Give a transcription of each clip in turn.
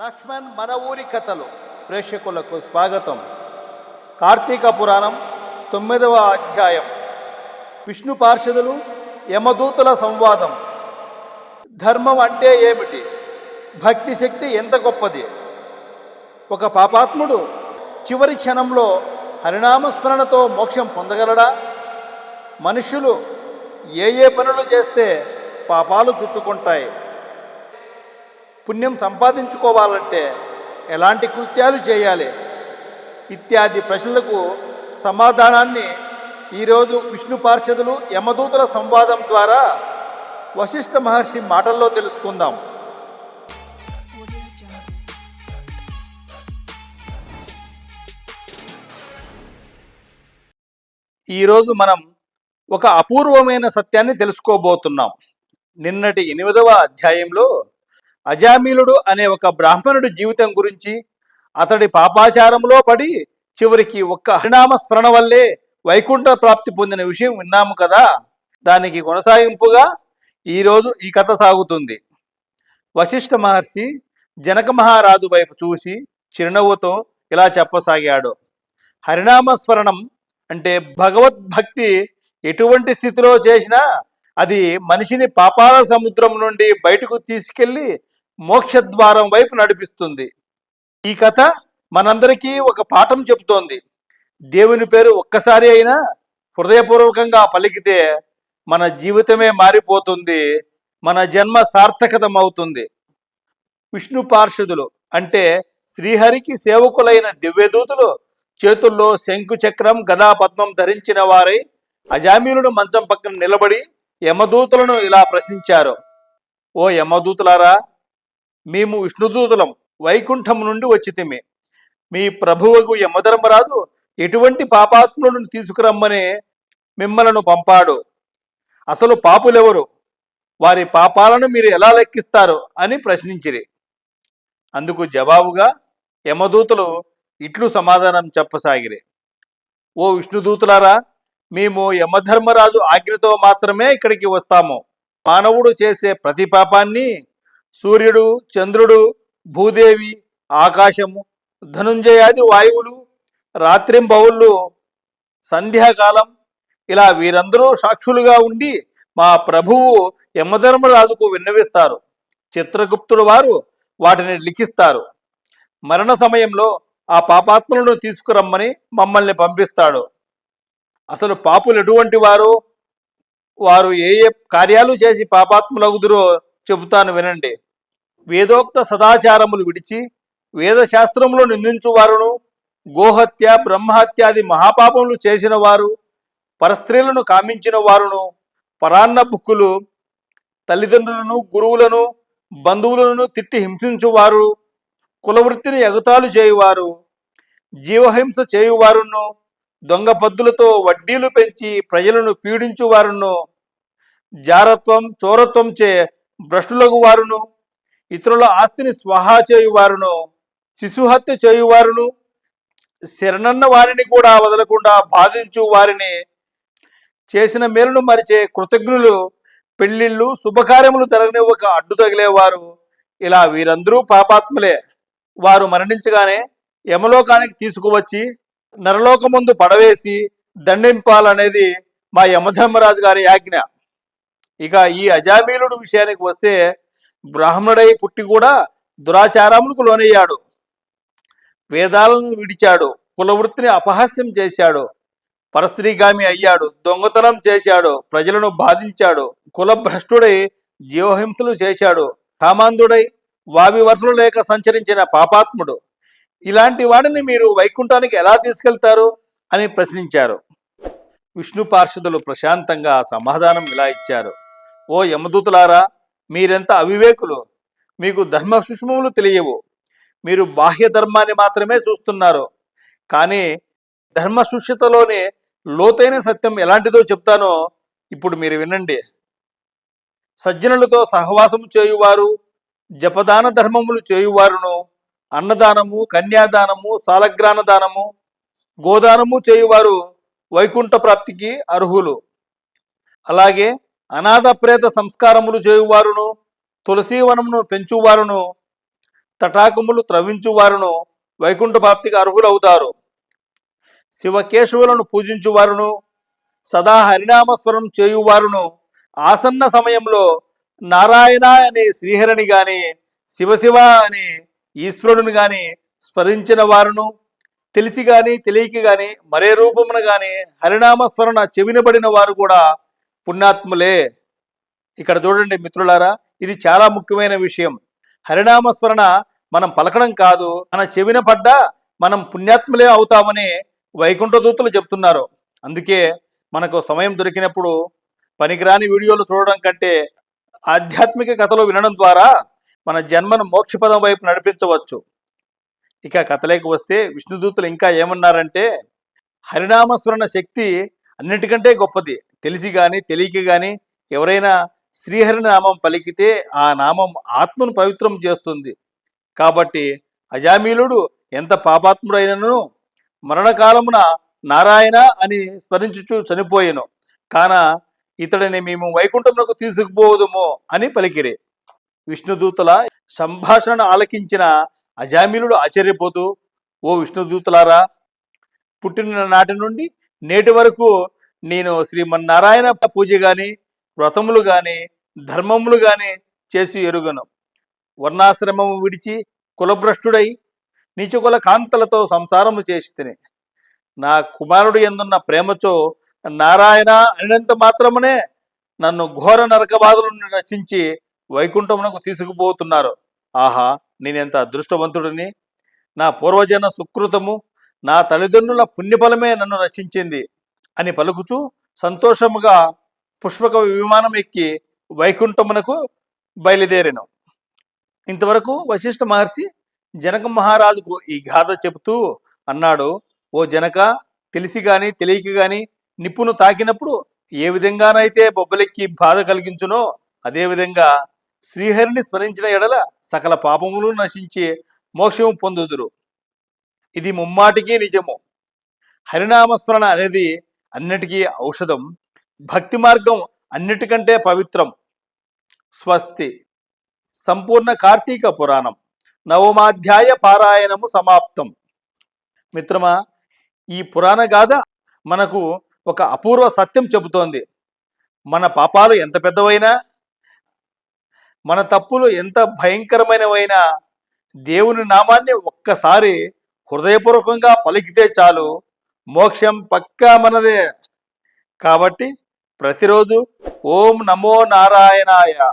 లక్ష్మణ్ మన ఊరి కథలు. ప్రేక్షకులకు స్వాగతం. కార్తీక పురాణం తొమ్మిదవ అధ్యాయం. విష్ణు పార్షదులు యమదూతుల సంవాదం. ధర్మం అంటే ఏమిటి? భక్తి శక్తి ఎంత గొప్పది? ఒక పాపాత్ముడు చివరి క్షణంలో హరినామస్మరణతో మోక్షం పొందగలడా? మనుషులు ఏ ఏ పనులు చేస్తే పాపాలు చుట్టుకుంటాయి? పుణ్యం సంపాదించుకోవాలంటే ఎలాంటి కృత్యాలు చేయాలి? ఇత్యాది ప్రశ్నలకు సమాధానాన్ని ఈరోజు విష్ణు పార్షదులు యమదూతల సంవాదం ద్వారా వశిష్ఠ మహర్షి మాటల్లో తెలుసుకుందాం. ఈరోజు మనం ఒక అపూర్వమైన సత్యాన్ని తెలుసుకోబోతున్నాం. నిన్నటి ఎనిమిదవ అధ్యాయంలో అజామిలుడు అనే ఒక బ్రాహ్మణుడి జీవితం గురించి అతడి పాపాచారంలో పడి చివరికి ఒక్క హరినామ స్మరణ వల్లే వైకుంఠ ప్రాప్తి పొందిన విషయం విన్నాము కదా. దానికి కొనసాగింపుగా ఈరోజు ఈ కథ సాగుతుంది. వశిష్ఠ మహర్షి జనక మహారాజు వైపు చూసి చిరునవ్వుతో ఇలా చెప్పసాగాడు. హరినామ స్మరణం అంటే భగవద్భక్తి ఎటువంటి స్థితిలో చేసినా అది మనిషిని పాపాల సముద్రం నుండి బయటకు తీసుకెళ్ళి మోక్షద్వారం వైపు నడిపిస్తుంది. ఈ కథ మనందరికీ ఒక పాఠం చెబుతోంది. దేవుని పేరు ఒక్కసారి అయినా హృదయపూర్వకంగా పలికితే మన జీవితమే మారిపోతుంది. మన జన్మ సార్థకతం అవుతుంది విష్ణు పార్షదులు అంటే శ్రీహరికి సేవకులైన దివ్యదూతులు చేతుల్లో శంకు చక్రం గదా పద్మం ధరించిన వారై అజామీనుడు మంచం పక్కన నిలబడి యమదూతులను ఇలా ప్రశ్నించారు. ఓ యమదూతులారా మేము విష్ణుదూతులం వైకుంఠం నుండి వచ్చితిమి. మీ ప్రభువుకు యమధర్మరాజు ఎటువంటి పాపాత్ములను తీసుకురమ్మని మిమ్మలను పంపాడు. అసలు పాపులెవరు? వారి పాపాలను మీరు ఎలా లెక్కిస్తారు అని ప్రశ్నించిరి. అందుకు జవాబుగా యమదూతలు ఇట్లు సమాధానం చెప్పసాగిరి. ఓ విష్ణుదూతులారా మేము యమధర్మరాజు ఆజ్ఞతో మాత్రమే ఇక్కడికి వస్తాము. మానవుడు చేసే ప్రతి పాపాన్ని సూర్యుడు చంద్రుడు భూదేవి ఆకాశము ధనుంజయాది వాయువులు రాత్రింబౌళ్ళు సంధ్యాకాలం ఇలా వీరందరూ సాక్షులుగా ఉండి మా ప్రభువు యమధర్మరాజుకు విన్నవిస్తారు. చిత్రగుప్తుడు వారు వాటిని లిఖిస్తారు. మరణ సమయంలో ఆ పాపాత్ములను తీసుకురమ్మని మమ్మల్ని పంపిస్తాడు. అసలు పాపులు ఎటువంటి వారు? వారు ఏ ఏ కార్యాలు చేసి పాపాత్మలగుదురో చెబుతాను వినండి. వేదోక్త సదాచారములు విడిచి వేదశాస్త్రములు నిందించువారును గోహత్య బ్రహ్మహత్యాది మహాపాపములు చేసిన వారు పరస్త్రీలను కామించిన వారును పరాన్న బుక్కులు తల్లిదండ్రులను గురువులను బంధువులను తిట్టి హింసించువారు కులవృత్తిని ఎగతాలు చేయువారు జీవహింస చేయువారును దొంగ పద్దులతో వడ్డీలు పెంచి ప్రజలను పీడించువారును జారత్వం చోరత్వం చే భ్రష్టులకు వారును ఇతరుల ఆస్తిని స్వహా చేయువారును శిశుహత్య చేయువారును శరణన్న వారిని కూడా వదలకుండా బాధించు వారిని చేసిన మేలును మరిచే కృతజ్ఞులు పెళ్ళిళ్ళు శుభకార్యములు జరగనివ్వక అడ్డు తగిలేవారు ఇలా వీరందరూ పాపాత్ములే. వారు మరణించగానే యమలోకానికి తీసుకువచ్చి నరలోకముందు పడవేసి దండింపాలనేది మా యమధర్మరాజు గారి ఆజ్ఞ. ఇక ఈ అజామీలుడు విషయానికి వస్తే బ్రాహ్మణుడై పుట్టి కూడా దురాచారములకు లోనయ్యాడు. వేదాలను విడిచాడు. కులవృత్తిని అపహాస్యం చేశాడు. పరస్త్రీగామి అయ్యాడు. దొంగతనం చేశాడు. ప్రజలను బాధించాడు. కులభ్రష్టుడై జీవహింసలు చేశాడు. కామాంధుడై వావి వరుసలు లేక సంచరించిన పాపాత్ముడు. ఇలాంటి వాడిని మీరు వైకుంఠానికి ఎలా తీసుకెళ్తారు? అని ప్రశ్నించారు. విష్ణు పార్షదులు ప్రశాంతంగా సమాధానం ఇలా ఇచ్చారు. ఓ యమదూతులారా మీరెంత అవివేకులు? మీకు ధర్మ సుష్మములు తెలియవు. మీరు బాహ్య ధర్మాన్ని మాత్రమే చూస్తున్నారు. కానీ ధర్మ సుష్యతలోనే లోతైన సత్యం ఎలాంటిదో చెప్తానో ఇప్పుడు మీరు వినండి. సజ్జనులతో సహవాసము చేయువారు జపదాన ధర్మములు చేయువారును అన్నదానము కన్యాదానము సాలగ్రాన దానము గోదానము చేయువారు వైకుంఠ ప్రాప్తికి అర్హులు. అలాగే అనాథ ప్రేత సంస్కారములు చేయువారును తులసీవనమును పెంచువారును తటాకములు త్రవించు వారును వైకుంఠ అర్హులవుతారు. శివకేశవులను పూజించు వారును సదా హరినామస్వరం చేయువారును. ఆసన్న సమయంలో నారాయణ అనే శ్రీహరిని గాని శివశివ అనే ఈశ్వరుని గాని స్మరించిన వారును తెలిసి గాని తెలియక గాని మరే రూపమున గాని హరినామస్మరణ చెవినబడిన వారు కూడా పుణ్యాత్ములే. ఇక్కడ చూడండి మిత్రులారా ఇది చాలా ముఖ్యమైన విషయం. హరినామస్మరణ మనం పలకడం కాదు మన చెవిన పడ్డ మనం పుణ్యాత్ములే అవుతామని వైకుంఠ దూతలు చెప్తున్నారు. అందుకే మనకు సమయం దొరికినప్పుడు పనికిరాని వీడియోలు చూడడం కంటే ఆధ్యాత్మిక కథలు వినడం ద్వారా మన జన్మను మోక్షపదం వైపు నడిపించవచ్చు. ఇక కథలోకి వస్తే విష్ణుదూతులు ఇంకా ఏమన్నారంటే హరినామస్మరణ శక్తి అన్నిటికంటే గొప్పది. తెలిసి గాని తెలియక కానీ ఎవరైనా శ్రీహరి నామం పలికితే ఆ నామం ఆత్మను పవిత్రం చేస్తుంది. కాబట్టి అజామీలుడు ఎంత పాపాత్ముడైనను మరణకాలమున నారాయణ అని స్మరించుచు చనిపోయాను. కాన ఇతడిని మేము వైకుంఠమునకు తీసుకుపోదుము అని పలికిరే. విష్ణుదూతల సంభాషణ ఆలకించిన అజామిలుడు ఆశ్చర్యపోతూ ఓ విష్ణుదూతలారా పుట్టిన నాటి నుండి నేటి వరకు నేను శ్రీమన్నారాయణ పూజ కానీ వ్రతములు కానీ ధర్మములు కానీ చేసి ఎరుగను. వర్ణాశ్రమము విడిచి కులభ్రష్టుడై నీచుకుల కాంతలతో సంసారము చేసి తిని. నా కుమారుడు ఎందున్న ప్రేమతో నారాయణ అనినంత మాత్రమునే నన్ను ఘోర నరక నుండి రచించి వైకుంఠమునకు తీసుకుపోతున్నారు. ఆహా నేనెంత అదృష్టవంతుడిని? నా పూర్వజన సుకృతము నా తల్లిదండ్రుల పుణ్యఫలమే నన్ను రక్షించింది. అని పలుకుచూ సంతోషముగా పుష్పక విమానం ఎక్కి వైకుంఠమునకు బయలుదేరాను. ఇంతవరకు వశిష్ఠ మహర్షి జనక మహారాజుకు ఈ గాథ చెబుతూ అన్నాడు ఓ జనక తెలిసి కానీ తెలియక కానీ నిప్పును తాకినప్పుడు ఏ విధంగానైతే బొబ్బలెక్కి బాధ కలిగించునో అదేవిధంగా శ్రీహరిని స్మరించిన ఎడల సకల పాపములు నశించి మోక్షం పొందుదురు. ఇది ముమ్మాటికి నిజము. హరినామస్మరణ అనేది అన్నిటికీ ఔషధం. భక్తి మార్గం అన్నిటికంటే పవిత్రం. స్వస్తి. సంపూర్ణ కార్తీక పురాణం. నవమాధ్యాయ పారాయణము సమాప్తం. మిత్రమా ఈ పురాణ గాథ మనకు ఒక అపూర్వ సత్యం చెబుతోంది. మన పాపాలు ఎంత పెద్దవైనా మన తప్పులు ఎంత భయంకరమైనవైనా దేవుని నామాన్ని ఒక్కసారి హృదయపూర్వకంగా పలికితే చాలు. మోక్షం పక్కా మనదే. కాబట్టి ప్రతిరోజు ఓం నమో నారాయణాయ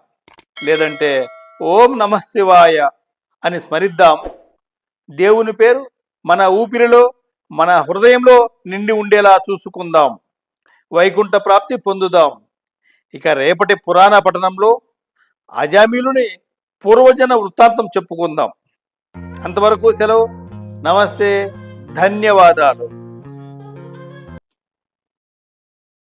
లేదంటే ఓం నమ శివాయ అని స్మరిద్దాం. దేవుని పేరు మన ఊపిరిలో మన హృదయంలో నిండి ఉండేలా చూసుకుందాం. వైకుంఠ ప్రాప్తి పొందుదాం. ఇక రేపటి పురాణ పఠనంలో అజామీలుని పూర్వజన వృత్తాంతం చెప్పుకుందాం. అంతవరకు సెలవు. నమస్తే. ధన్యవాదాలు.